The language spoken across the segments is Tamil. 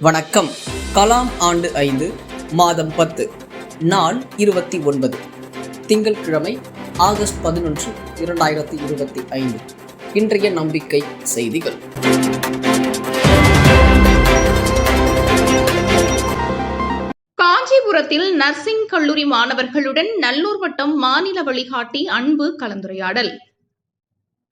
வணக்கம். கலாம் ஆண்டு ஐந்து மாதம் பத்து நாள் இருபத்தி ஒன்பது. திங்கட்கிழமை ஆகஸ்ட் பதினொன்று இரண்டாயிரத்தி இருபத்தி ஐந்து. இன்றைய நம்பிக்கை செய்திகள். காஞ்சிபுரத்தில் நர்சிங் கல்லூரி மாணவர்களுடன் நல்லூர் வட்டம் மாநில வழிகாட்டி அன்பு கலந்துரையாடல்.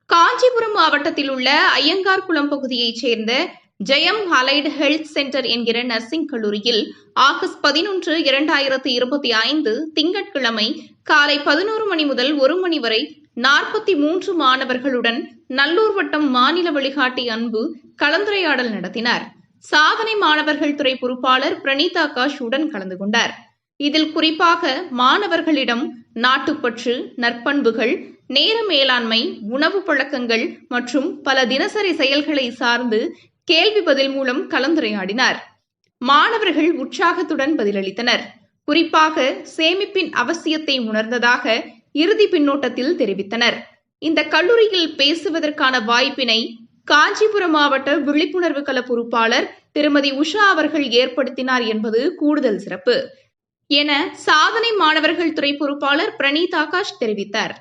காஞ்சிபுரம் மாவட்டத்தில் உள்ள ஐயங்கார்குளம் பகுதியைச் சேர்ந்த ஜெயம் அலைடு ஹெல்த் சென்டர் என்கிற நர்சிங் கல்லூரியில் ஆகஸ்ட் பதினொன்று இரண்டாயிரத்தி இருபத்தி ஐந்து திங்கட்கிழமை காலை பதினோரு மணி முதல் ஒரு மணி வரை நாற்பத்தி மூன்று மாணவர்களுடன் நல்லூர் வட்டம் மாநில வழிகாட்டி அன்பு கலந்துரையாடல் நடத்தினார். சாதனை மாணவர்கள் துறை பொறுப்பாளர் பிரணீத் ஆகாஷ் உடன் கலந்து கொண்டார். இதில் குறிப்பாக மாணவர்களிடம் நாட்டுப்பற்று நற்பண்புகள் நேர மேலாண்மை உணவு பழக்கங்கள் மற்றும் பல தினசரி செயல்களை சார்ந்து கேள்வி பதில் மூலம் கலந்துரையாடினார். மாணவர்கள் உற்சாகத்துடன் பதிலளித்தனர். குறிப்பாக சேமிப்பின் அவசியத்தை உணர்ந்ததாக இறுதி பின்னோட்டத்தில் தெரிவித்தனர். இந்த கல்லூரியில் பேசுவதற்கான வாய்ப்பினை காஞ்சிபுரம் மாவட்ட விழிப்புணர்வு கள பொறுப்பாளர் திருமதி உஷா அவர்கள் ஏற்படுத்தினார் என்பது கூடுதல் சிறப்பு. என சாதனை மாணவர்கள் துறை பொறுப்பாளர் பிரணீத் ஆகாஷ் தெரிவித்தார்.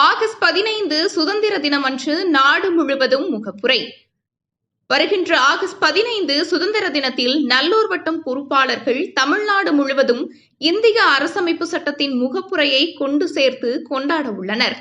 ஆகஸ்ட் பதினைந்து சுதந்திர தினம் அன்று நாடு முழுவதும் முகப்புரை. வருகின்ற ஆகஸ்ட் பதினைந்து சுதந்திர தினத்தில் நல்லூர் வட்டம் பொறுப்பாளர்கள் தமிழ்நாடு முழுவதும் இந்திய அரசமைப்பு சட்டத்தின் முகப்புரையை கொண்டு சேர்த்து கொண்டாட உள்ளனர்.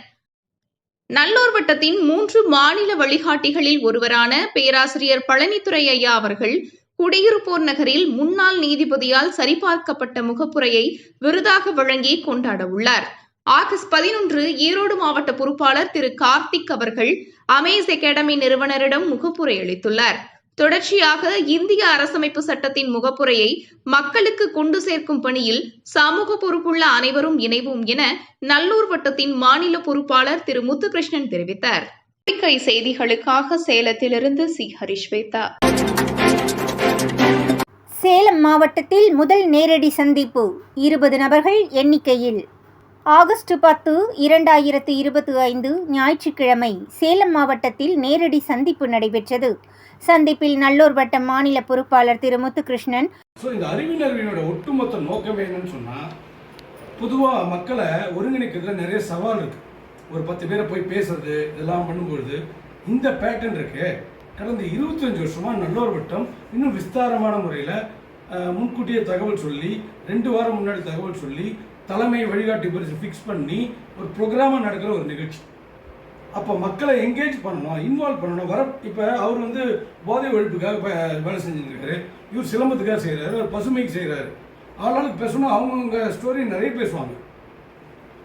நல்லூர் வட்டத்தின் மூன்று மாநில வழிகாட்டிகளில் ஒருவரான பேராசிரியர் பழனித்துறை ஐயா அவர்கள் குடியிருப்போர் நகரில் முன்னாள் நீதிபதியால் சரிபார்க்கப்பட்ட முகப்புரையை விருதாக வழங்கி கொண்டாட உள்ளார். ஆகஸ்ட் பதினொன்று ஈரோடு மாவட்ட பொறுப்பாளர் திரு கார்த்திக் அவர்கள் அமேஸ் அகாடமி நிறுவனரிடம் முகப்புரை அளித்துள்ளார். தொடர்ச்சியாக இந்திய அரசமைப்பு சட்டத்தின் முகப்புரையை மக்களுக்கு கொண்டு சேர்க்கும் பணியில் சமூக பொறுப்புள்ள அனைவரும் இணைவோம் என நல்லூர் வட்டத்தின் மாநில பொறுப்பாளர் திரு முத்துகிருஷ்ணன் தெரிவித்தார். கை செய்திகளுக்காக சேலத்திலிருந்து சி. ஹரிஷ்வேதா சேலம் மாவட்டத்தில் முதல் நேரடி சந்திப்பு. இருபது நபர்கள் எண்ணிக்கையில். ஆகஸ்ட் பத்து இரண்டாயிரத்து இருபத்தி ஐந்து ஞாயிற்றுக்கிழமை சேலம் மாவட்டத்தில் நேரடி சந்திப்பு நடைபெற்றது. சந்திப்பில் நல்லூர் வட்டம் மாநில பொறுப்பாளர் திரு முத்துகிருஷ்ணன் ஸோ இந்த அறிவினர்களினோட ஒட்டுமொத்த நோக்கம் என்னன்னு சொன்னால் பொதுவாக மக்களை ஒருங்கிணைக்கிறதுல நிறைய சவால் இருக்கு. ஒரு பத்து பேரை போய் பேசுறது இதெல்லாம் பண்ணும்பொழுது இந்த பேட்டர்ன் இருக்கு. கடந்த இருபத்தஞ்சு வருஷமாக நல்லூர் வட்டம் இன்னும் விஸ்தாரமான முறையில் முன்கூட்டியே தகவல் சொல்லி ரெண்டு வாரம் முன்னாடி தகவல் சொல்லி தலைமை வழிகாட்டி பரிசு ஃபிக்ஸ் பண்ணி ஒரு ப்ரோக்ராமாக நடக்கிற ஒரு நிகழ்ச்சி. அப்போ மக்களை என்கேஜ் பண்ணணும் இன்வால்வ் பண்ணணும். வர இப்போ அவர் வந்து போதை ஒழிப்புக்காக வேலை செஞ்சுருக்காரு. இவர் சிலம்பத்துக்காக செய்கிறாரு அவர் பசுமைக்கு செய்கிறாரு ஆளாளுக்கு பேசணும் அவங்கவுங்க ஸ்டோரி நிறைய பேசுவாங்க.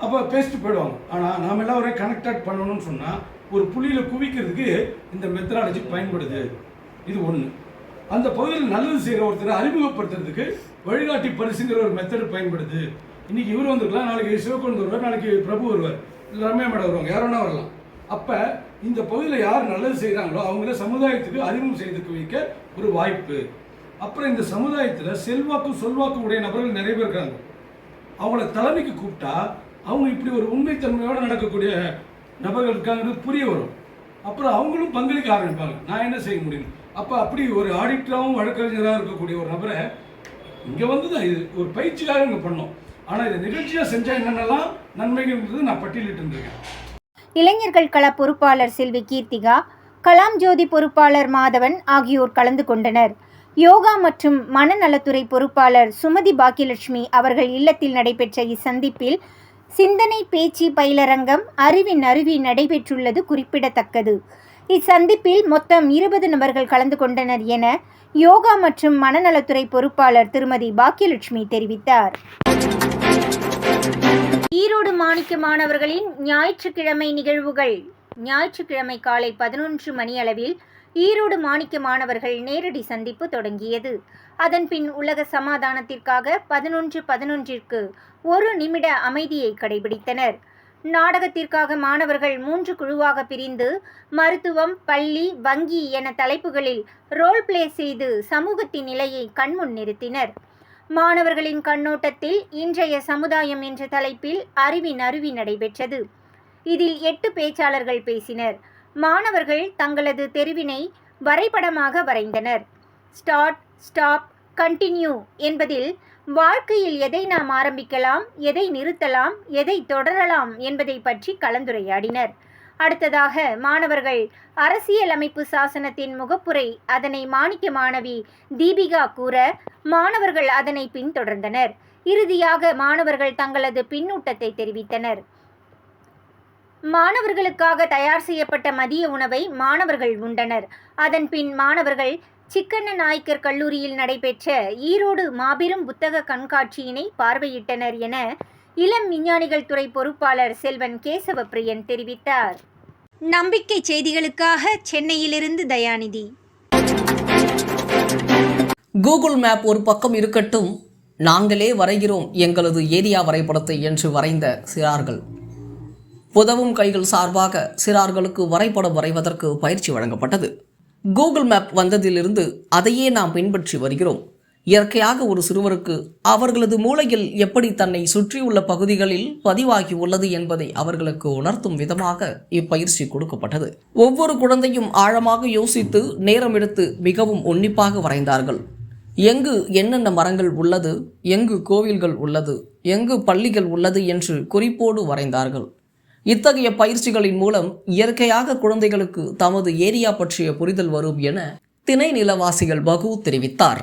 அப்போ பேசிட்டு போயிடுவாங்க. ஆனால் நாம் எல்லாம் ஒரே கனெக்டட் பண்ணணும்னு சொன்னால் ஒரு புள்ளியில் குவிக்கிறதுக்கு இந்த மெத்தடாலஜி பயன்படுது. இது ஒன்று அந்த பகுதியில் நல்லது செய்கிற ஒருத்தரை அறிமுகப்படுத்துறதுக்கு வழிகாட்டி பரிசுங்கிற ஒரு மெத்தடு பயன்படுது. இன்னைக்கு இவர் வந்திருக்கலாம் நாளைக்கு சிவகுந்து வருவார் நாளைக்கு பிரபு வருவார். இல்லை ரம்யா மேடம் வருவாங்க யார் வரலாம். அப்போ இந்த பகுதியில் யார் நல்லது செய்கிறாங்களோ அவங்கள சமுதாயத்துக்கு அறிமுகம் செய்து வைக்க ஒரு வாய்ப்பு. அப்புறம் இந்த சமுதாயத்தில் செல்வாக்கும் சொல்வாக்கு உடைய நபர்கள் நிறைய பேர் இருக்காங்க. அவங்கள தலைமைக்கு கூப்பிட்டா அவங்க இப்படி ஒரு உண்மைத்தன்மையோடு நடக்கக்கூடிய நபர்கள் இருக்காங்கிறது புரிய வரும். அப்புறம் அவங்களும் பங்களிக்க ஆரம்பிப்பாங்க. நான் என்ன செய்ய முடியும்? அப்போ அப்படி ஒரு ஆடிட்டராகவும் வழக்கறிஞராக இருக்கக்கூடிய ஒரு நபரை இங்கே வந்து தான் இது ஒரு பயிற்சிக்காக இங்கே பண்ணோம். ஆனால் இதை நிகழ்ச்சியாக செஞ்சால் என்னென்னலாம் நன்மைகள்ன்றது நான் பட்டியலிட்டு இருந்திருக்கேன். இளைஞர்கள் கள பொறுப்பாளர் செல்வி கீர்த்திகா கலாம் ஜோதி பொறுப்பாளர் மாதவன் ஆகியோர் கலந்து கொண்டனர். யோகா மற்றும் மனநலத்துறை பொறுப்பாளர் சுமதி பாக்கியலட்சுமி அவர்கள் இல்லத்தில் நடைபெற்ற இச்சந்திப்பில் சிந்தனை பேச்சு பயிலரங்கம் அறிவின் அருவி நடைபெற்றுள்ளது குறிப்பிடத்தக்கது. இச்சந்திப்பில் மொத்தம் இருபது நபர்கள் கலந்து கொண்டனர் என யோகா மற்றும் மனநலத்துறை பொறுப்பாளர் திருமதி பாக்கியலட்சுமி தெரிவித்தார். ஈரோடு மாணிக்க மாணவர்களின் ஞாயிற்றுக்கிழமை நிகழ்வுகள். ஞாயிற்றுக்கிழமை காலை பதினொன்று மணியளவில் ஈரோடு மாணிக்க மாணவர்கள் நேரடி சந்திப்பு தொடங்கியது. அதன்பின் உலக சமாதானத்திற்காக பதினொன்று பதினொன்றிற்கு ஒரு நிமிட அமைதியை கடைபிடித்தனர். நாடகத்திற்காக மாணவர்கள் மூன்று குழுவாக பிரிந்து மருத்துவம் பள்ளி வங்கி என தலைப்புகளில் ரோல் பிளே செய்து சமூகத்தின் நிலையை கண்முன் நிறுத்தினர். மாணவர்களின் கண்ணோட்டத்தில் இன்றைய சமுதாயம் என்ற தலைப்பில் அறிவின் அருவி நடைபெற்றது. இதில் எட்டு பேச்சாளர்கள் பேசினர். மாணவர்கள் தங்களது தெருவினை வரைபடமாக வரைந்தனர். ஸ்டார்ட் ஸ்டாப் கண்டினியூ என்பதில் வாழ்க்கையில் எதை நாம் ஆரம்பிக்கலாம் எதை நிறுத்தலாம் எதை தொடரலாம் என்பதை பற்றி கலந்துரையாடினர். அடுத்ததாக மாணவர்கள் அரசியலமைப்பு சாசனத்தின் முகப்புரை அதனை மாணிக்க மாணவி தீபிகா கூற மாணவர்கள் அதனை பின்தொடர்ந்தனர். இறுதியாக மாணவர்கள் தங்களது பின்னூட்டத்தை தெரிவித்தனர். மாணவர்களுக்காக தயார் செய்யப்பட்ட மதிய உணவை மாணவர்கள் உண்டனர். அதன் பின் மாணவர்கள் சிக்கண்ண நாயக்கர் கல்லூரியில் நடைபெற்ற ஈரோடு மாபெரும் புத்தக கண்காட்சியினை பார்வையிட்டனர் என இளம் விஞ்ஞானிகள் துறை பொறுப்பாளர் செல்வன் கேசவ பிரியன் தெரிவித்தார். நம்பிக்கை செய்திகளுக்காக சென்னையிலிருந்து தயாநிதி. கூகுள் மேப் ஒரு பக்கம் இருக்கட்டும் நாங்களே வரைகிறோம் எங்களது ஏரியா வரைபடத்தை என்று வரைந்த சிறார்கள். உதவும் கைகள் சார்பாக சிறார்களுக்கு வரைபடம் வரைவதற்கு பயிற்சி வழங்கப்பட்டது. கூகுள் மேப் வந்ததிலிருந்து அதையே நாம் பின்பற்றி வருகிறோம். இயற்கையாக ஒரு சிறுவருக்கு அவர்களது மூளையில் எப்படி தன்னை சுற்றியுள்ள பகுதிகளில் பதிவாகி உள்ளது என்பதை அவர்களுக்கு உணர்த்தும் விதமாக இப்பயிற்சி கொடுக்கப்பட்டது. ஒவ்வொரு குழந்தையும் ஆழமாக யோசித்து நேரம் எடுத்து மிகவும் உன்னிப்பாக வரைந்தார்கள். எங்கு என்னென்ன மரங்கள் உள்ளது எங்கு கோவில்கள் உள்ளது எங்கு பள்ளிகள் உள்ளது என்று குறிப்போடு வரைந்தார்கள். இத்தகைய பயிற்சிகளின் மூலம் இயற்கையாக குழந்தைகளுக்கு தமது ஏரியா பற்றிய புரிதல் வரும் என திணை நிலவாசிகள் பகு தெரிவித்தார்.